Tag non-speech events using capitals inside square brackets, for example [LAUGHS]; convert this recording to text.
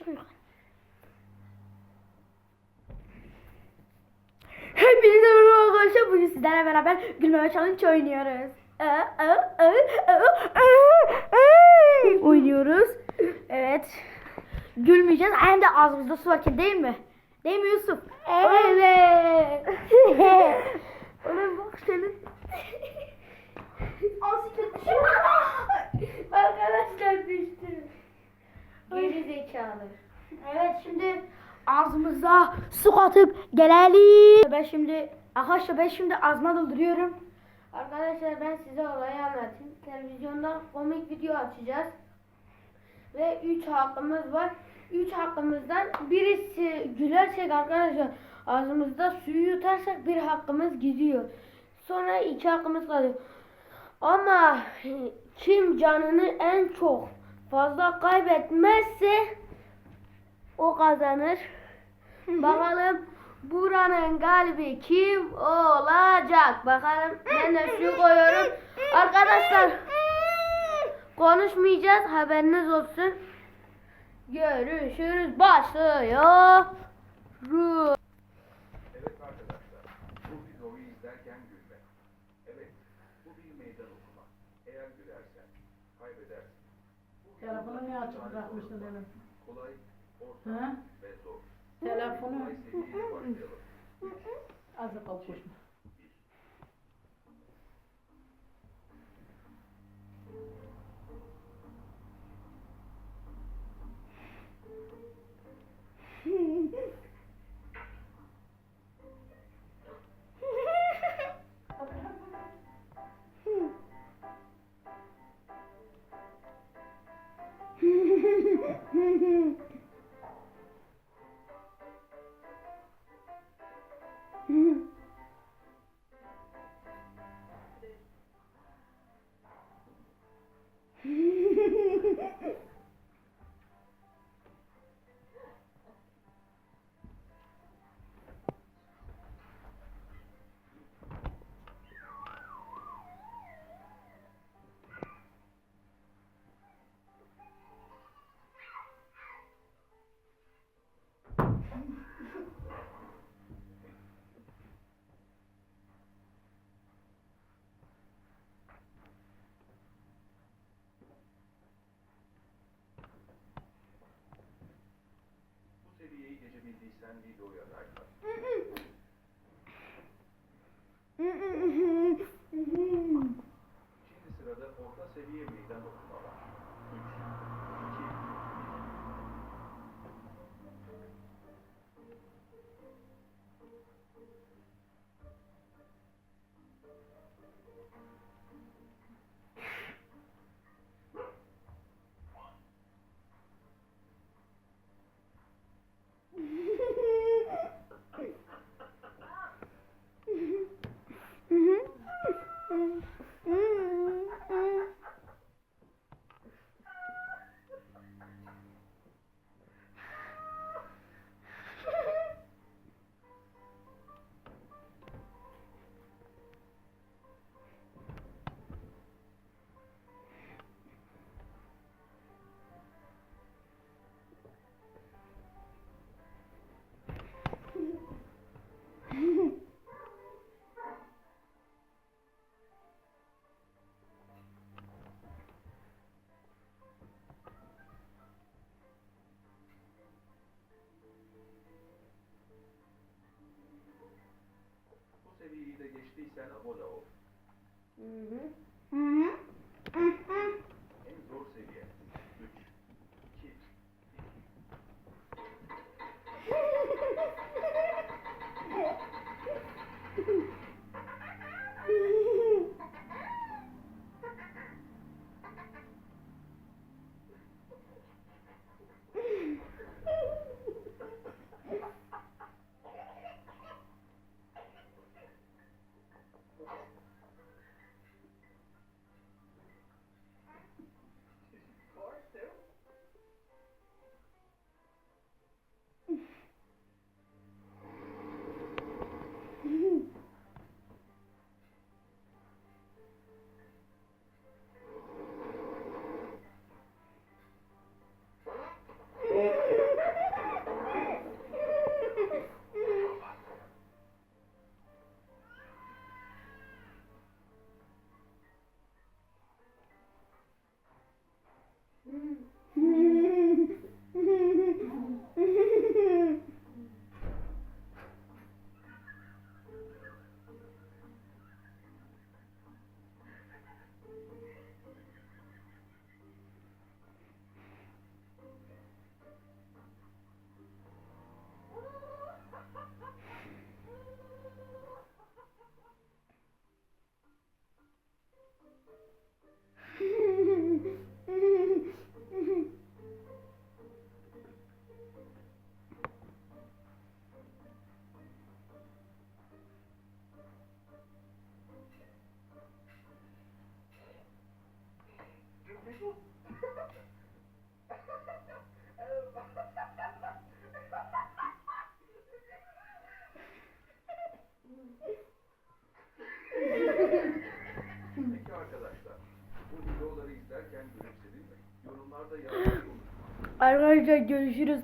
Çık yukarı. Hepinize merhaba arkadaşlar. Bugün sizlerle beraber gülmeme challenge oynuyoruz. Oynuyoruz. Evet. Gülmeyeceğiz. Hem de ağzımızda su varken değil mi? Değil mi Yusuf? Evet. Ağzımıza su katıp gelelim. Ben şimdi arkadaşlar ben şimdi ağzıma dolduruyorum. Arkadaşlar ben size olayı anlatayım. Televizyonda komik video açacağız. Ve 3 hakkımız var. 3 hakkımızdan birisi gülersek arkadaşlar ağzımızda suyu yutarsak bir hakkımız gidiyor. Sonra iki hakkımız kalıyor. Ama kim canını en çok fazla kaybetmezse o kazanır. Bakalım buranın galibi kim olacak? Bakalım ben de su koyuyorum. Arkadaşlar konuşmayacağız haberiniz olsun. Görüşürüz başlıyor. Evet arkadaşlar, bu videoyu izlerken gülme. Evet, bu bir meydan okuma. Eğer gülersen, kaybedersin. Telefonu niye açık var. dedim. Kolay, orta Hı? ve zor. Telefonu Kolay seviyeye başlayalım. azı kalkışma. Bu seviyeyi geçebildiysen videoya like. [LAUGHS] Şimdi sırada orta seviye meydan okuma var. 3, geçtiysen abone ol. En Mm. Arkadaşlar görüşürüz.